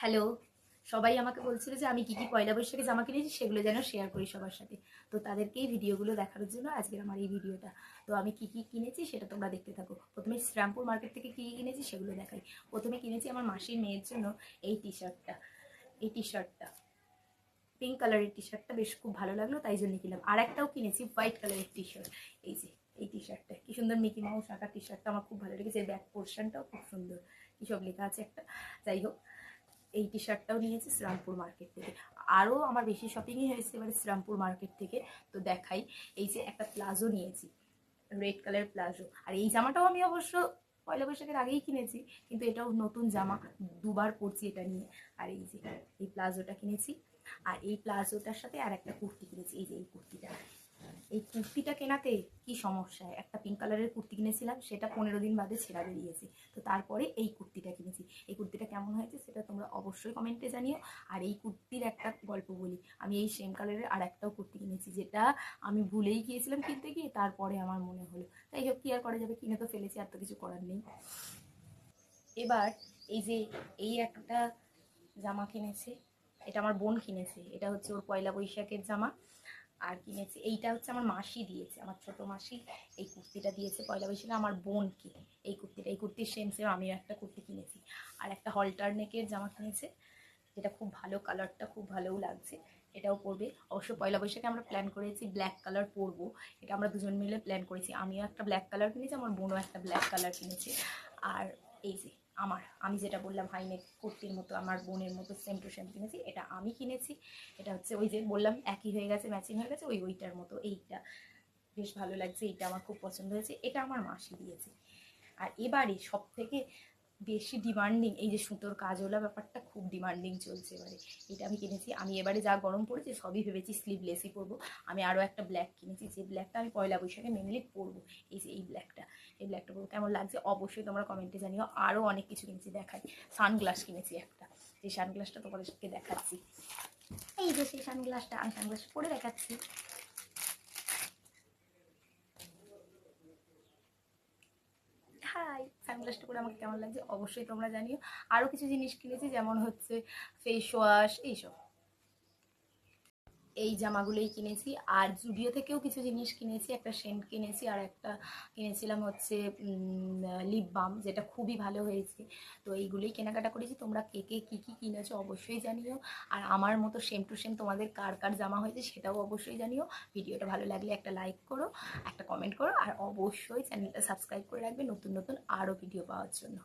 Hello, সবাই আমাকে বলছিল যে আমি কি কি পয়লা বৈশাখে জামা কিনেছি সেগুলো যেন শেয়ার করি সবার সাথে। তো তাদেরকেই ভিডিওগুলো দেখানোর জন্য আজকের আমার এই ভিডিওটা। তো আমি কি কি কিনেছি সেটা তোমরা দেখতে থাকো। প্রথমে শ্রীরামপুর মার্কেট থেকে কি কি কিনেছি সেগুলো দেখাই। প্রথমে কিনেছি আমার মাসির মেয়ের জন্য এই টি শার্টটা এই টি শার্টটা পিঙ্ক কালারের টি শার্টটা বেশ খুব ভালো লাগল, তাই জন্য কিনলাম। আর একটাও কিনেছি হোয়াইট কালারের টি শার্ট এই যে, এই টি শার্টটা কি সুন্দর মিকি মাউস আঁকা টি শার্টটা আমার খুব ভালো লেগেছে। ব্যাক পোর্শনটাও খুব সুন্দর। কী সব লেখা আছে একটা? যাই হোক। এই টি শার্টটাও নিয়েছি শ্রীরামপুর মার্কেট থেকে। আরও আমার বেশি শপিংই হয়েছে এবারে শ্রীরামপুর মার্কেট থেকে। তো দেখাই, এই যে একটা প্লাজো নিয়েছি রেড কালার প্লাজো আর এই জামাটাও আমি অবশ্য পয়লা বৈশাখের আগেই কিনেছি, কিন্তু এটাও নতুন জামা, দুবার পরছি এটা নিয়ে। আর এই যে, এই প্লাজোটা কিনেছি। আর এই প্লাজোটার সাথে আর একটা কুর্তি কিনেছি, এই যে এই কুর্তিটা। এই কুর্তিটা কেনাতে কি সমস্যা? একটা পিঙ্ক কালারের কুর্তি কিনেছিলাম, সেটা পনেরো দিন বাদে ছেঁড়া বেরিয়েছে। তো তারপরে এই কুর্তিটা কিনেছি। এই কুর্তিটা কেমন হয়েছে সেটা তোমরা অবশ্যই কমেন্টে জানিও। আর এই কুর্তির একটা গল্প বলি। আমি এই সেম কালারের আর একটাও কুর্তি কিনেছি, যেটা আমি ভুলেই গিয়েছিলাম কিনতে গিয়ে, তারপরে আমার মনে হলো। তাই হোক, কি আর করা যাবে? কিনে তো ফেলেছি, আর তো কিছু করার নেই। এবার এই যে এই একটা জামা কিনেছে, এটা আমার বোন কিনেছে। এটা হচ্ছে ওর পয়লা বৈশাখের জামা। আর কিনেছি। এইটা হচ্ছে আমার মাসি দিয়েছে, আমার ছোট মাসি। এই কুর্তিটা দিয়েছে, পয়লা বৈশাখে আমার বোনকে। এই কুর্তিটা, এই কুর্তির সেম সেম আমিও একটা কুর্তি কিনেছি। আর একটা হলটার নেকের জামা কিনেছে, যেটা খুব ভালো কালারটা খুব ভালোও লাগছে। এটাও পরবে। অবশ্য পয়লা বৈশাখে আমরা প্ল্যান করেছি ব্ল্যাক কালার পরবো। এটা আমরা দুজন মিলে প্ল্যান করেছি। আমিও একটা ব্ল্যাক কালার কিনেছি, আমার বোনও একটা ব্ল্যাক কালার কিনেছে। আর এই যে আমার, আমি যেটা বললাম হাইনেক কুর্তির মতো, আমার বোনের মতো সেম টু সেম কিনেছি, এটা আমি কিনেছি। এটা হচ্ছে ওই যে বললাম, একই হয়ে গেছে ম্যাচিং হয়ে গেছে, ওই ওইটার মতো, এইটা। বেশ ভালো লাগছে, এইটা আমার খুব পছন্দ হয়েছে, এটা আমার মাসি দিয়েছে। আর এবারে সব থেকে বেশি ডিমান্ডিং এই যে সুতোর কাজওয়ালা ব্যাপারটা খুব ডিমান্ডিং চলছে এবারে। এটা আমি কিনেছি, আমি এবারে যা গরম পড়েছে সবই ভেবেছি স্লিভলেসই পরবো। আমি আরও একটা ব্ল্যাক কিনেছি, যে ব্ল্যাকটা আমি পয়লা বৈশাখে মেনলি পরবো, এই যে, এই ব্ল্যাকটা এই ব্ল্যাকটা পরবো। কেমন লাগছে? অবশ্যই তোমরা কমেন্টে জানিও। আরও অনেক কিছু কিনেছি, দেখাই। সানগ্লাস কিনেছি একটা। সেই সানগ্লাসটা তোমাদেরকে দেখাচ্ছি। এই যে সেই সানগ্লাসটা আমি সানগ্লাস পরে দেখাচ্ছি। হাই সানগ্লাসটা করে আমাকে কেমন লাগছে? অবশ্যই তোমরা জানিও। আরও কিছু জিনিস কিনেছি, যেমন হচ্ছে ফেস ওয়াশ এইসব। এই জামাগুলোই কিনেছি। আর জুডিও থেকেও কিছু জিনিস কিনেছি, একটা সেন্ট কিনেছি আর একটা কিনেছিলাম হচ্ছে লিপ বাম যেটা খুবই ভালো হয়েছে। তো এইগুলোই কেনাকাটা করেছি। তোমরা কে কে কী কী কিনেছো অবশ্যই জানিও। আর আমার মতো সেম টু সেম তোমাদের কার কার জামা হয়েছে সেটাও অবশ্যই জানিও। ভিডিওটা ভালো লাগলে একটা লাইক করো, একটা কমেন্ট করো। আর অবশ্যই চ্যানেলটা সাবস্ক্রাইব করে রাখবে নতুন নতুন আরও ভিডিও পাওয়ার জন্য।